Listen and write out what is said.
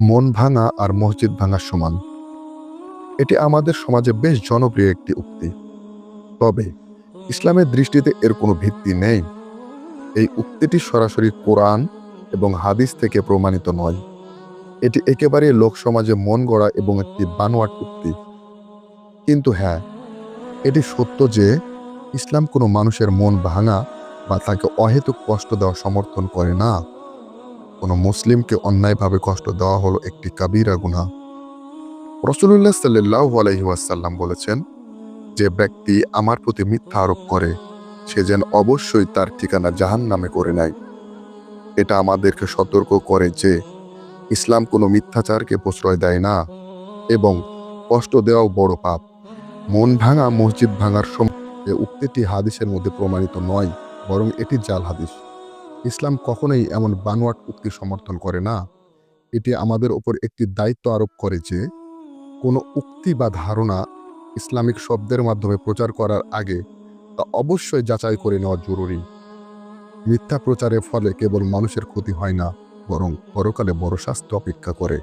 মন ভাঙা আর মসজিদ ভাঙা সমান। এটি আমাদের সমাজে বেশ জনপ্রিয় একটি উক্তি। তবে ইসলামের দৃষ্টিতে এর কোনো ভিত্তি নেই। এই উক্তিটি সরাসরি কোরআন এবং হাদিস থেকে প্রমাণিত নয়। এটি একেবারে লোক সমাজে মন গড়া এবং একটি বানোয়াট উক্তি। কিন্তু হ্যাঁ এটি সত্য যে ইসলাম কোনো মানুষের মন ভাঙা বা তাকে অহেতুক কষ্ট দেওয়া সমর্থন করে না। কোনো মুসলিমকে অন্যায়ভাবে কষ্ট দেওয়া হলো একটি কাবিরা গুনাহ রসুল্লাহ সাল্লাহ আলহিহাসাল্লাম বলেছেন, যে ব্যক্তি আমার প্রতি মিথ্যা আরোপ করে, সে যেন অবশ্যই তার ঠিকানা জাহান নামে করে নেয়। এটা আমাদেরকে সতর্ক করে যে, ইসলাম কোনো মিথ্যাচারকে প্রশ্রয় দেয় না এবং কষ্ট দেওয়াও বড় পাপ। মন ভাঙা, মসজিদ ভাঙার সময় উক্তিটি হাদিসের মধ্যে প্রমাণিত নয়, বরং এটি জাল হাদিস। ইসলাম কখনোই এমন বানোয়াট উক্তি সমর্থন করে না। এটি আমাদের ওপর একটি দায়িত্ব আরোপ করে যে, কোনো উক্তি বা ধারণা ইসলামিক শব্দের মাধ্যমে প্রচার করার আগে তা অবশ্যই যাচাই করে নেওয়া জরুরি। মিথ্যা প্রচারের ফলে কেবল মানুষের ক্ষতি হয় না, বরং পরকালে বড় শাস্তি অপেক্ষা করে।